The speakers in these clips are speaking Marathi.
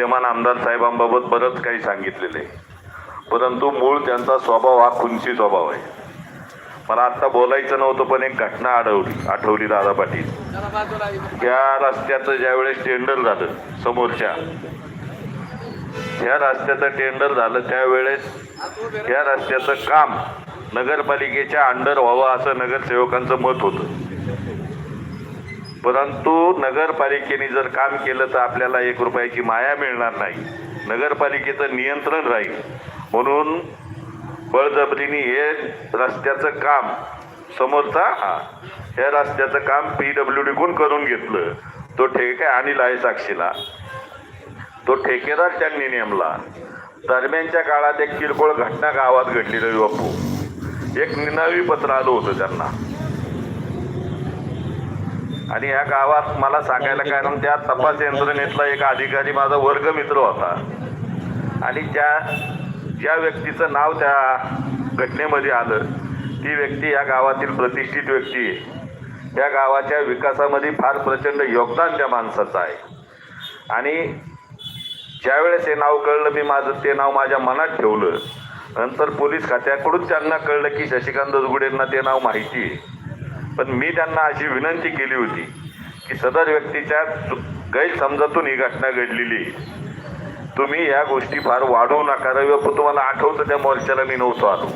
विद्यमान आमदार साहेबांबाबत बरंच काही सांगितलेलं आहे. परंतु मूळ त्यांचा स्वभाव हा खुंची स्वभाव आहे. मला आत्ता बोलायचं नव्हतं पण एक घटना आढळली आठवली दादा पाटील. या रस्त्याचं ज्यावेळेस टेंडर झालं समोरच्या ह्या रस्त्याचं टेंडर झालं त्यावेळेस ह्या रस्त्याचं काम नगरपालिकेच्या अंडर व्हावं असं नगरसेवकांचं मत होतं. परंतु नगरपालिकेने जर काम केलं तर आपल्याला एक रुपयाची माया मिळणार नाही. नगरपालिकेचं नियंत्रण राहील. म्हणून बळजबरीने हे रस्त्याचं काम समोरचा हा हे रस्त्याचं काम पी डब्ल्यू डीकडून करून घेतलं. तो ठेके अनिल आहे साक्षीला. तो ठेकेदार त्यांनी नेमला. दरम्यानच्या काळात एक किरकोळ घटना गावात घडली रवी बापू. एक निनावी पत्र आलं होतं त्यांना. आणि या गावात मला सांगायला कारण त्या तपास यंत्रणेतला एक अधिकारी माझा वर्गमित्र होता. आणि त्या ज्या व्यक्तीचं नाव त्या घटनेमध्ये आलं ती व्यक्ती या गावातील प्रतिष्ठित व्यक्ती आहे. त्या गावाच्या विकासामध्ये फार प्रचंड योगदान त्या माणसाचं आहे. आणि ज्यावेळेस हे नाव कळलं मी माझं ते नाव माझ्या मनात ठेवलं. नंतर पोलीस खात्याकडून त्यांना कळलं की शशिकांत दसगुडेंना ते नाव माहिती आहे. पण मी त्यांना अशी विनंती केली होती की सदर व्यक्तीच्या चु- गैरसमजातून ही घटना घडलेली आहे. तुम्ही या गोष्टी फार वाढवू नका. रवी बापू तुम्हाला आठवतं त्या मोर्चाला मी नव्हतो आलो.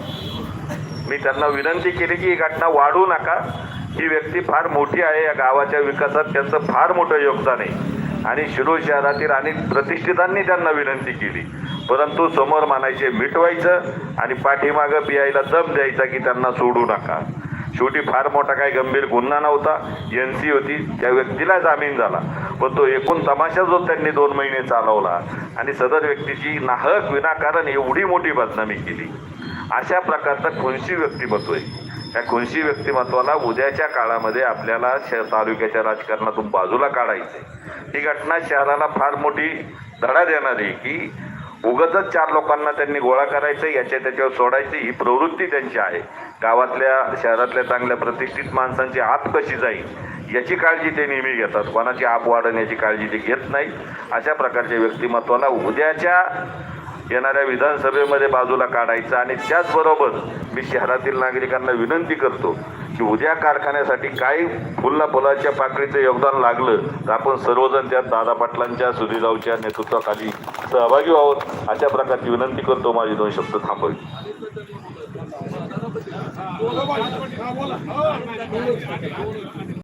मी त्यांना विनंती केली की ही घटना वाढवू नका. ही व्यक्ती फार मोठी आहे. या गावाच्या विकासात त्यांचं फार मोठं योगदान आहे. आणि शिरोळ शहरातील अनेक प्रतिष्ठितांनी त्यांना विनंती केली. परंतु समोर मानायचे मिटवायचं आणि पाठीमागं पियायला दम द्यायचा की त्यांना सोडू नका. शेवटी फार मोठा काही गंभीर गुन्हा नव्हता. एन सी होती. त्या व्यक्तीला जामीन झाला. पण तो एकूण तमाशा जो त्यांनी दोन महिने चालवला आणि सदर व्यक्तीची नाहक विनाकारण एवढी मोठी बदनामी केली. अशा प्रकारचं खुनशी व्यक्तिमत्व आहे. त्या खुनशी व्यक्तिमत्वाला उद्याच्या काळामध्ये आपल्याला श तालुक्याच्या राजकारणातून बाजूला काढायचं आहे ही घटना शहराला फार मोठी धडा देणारी की उगतच चार लोकांना त्यांनी गोळा करायचं याच्या त्याच्यावर सोडायची ही प्रवृत्ती त्यांची आहे. गावातल्या शहरातल्या चांगल्या प्रतिष्ठित माणसांची आप कशी जाईल याची काळजी ते नेहमी घेतात. कोणाची आप वाढवण्याची काळजी ते घेत नाही अशा प्रकारच्या व्यक्तिमत्वाला उद्याच्या येणाऱ्या विधानसभेमध्ये बाजूला काढायचं आणि त्याचबरोबर मी शहरातील नागरिकांना विनंती करतो की उद्या कारखान्यासाठी काही फुलला फुलाच्या पाकळीचं योगदान लागलं तर आपण सर्वजण त्यात दादा पाटलांच्या सुधीरावच्या नेतृत्वाखाली सहभागी व्हावं. अशा प्रकारची विनंती करतो माझी दोन शब्द थांबवी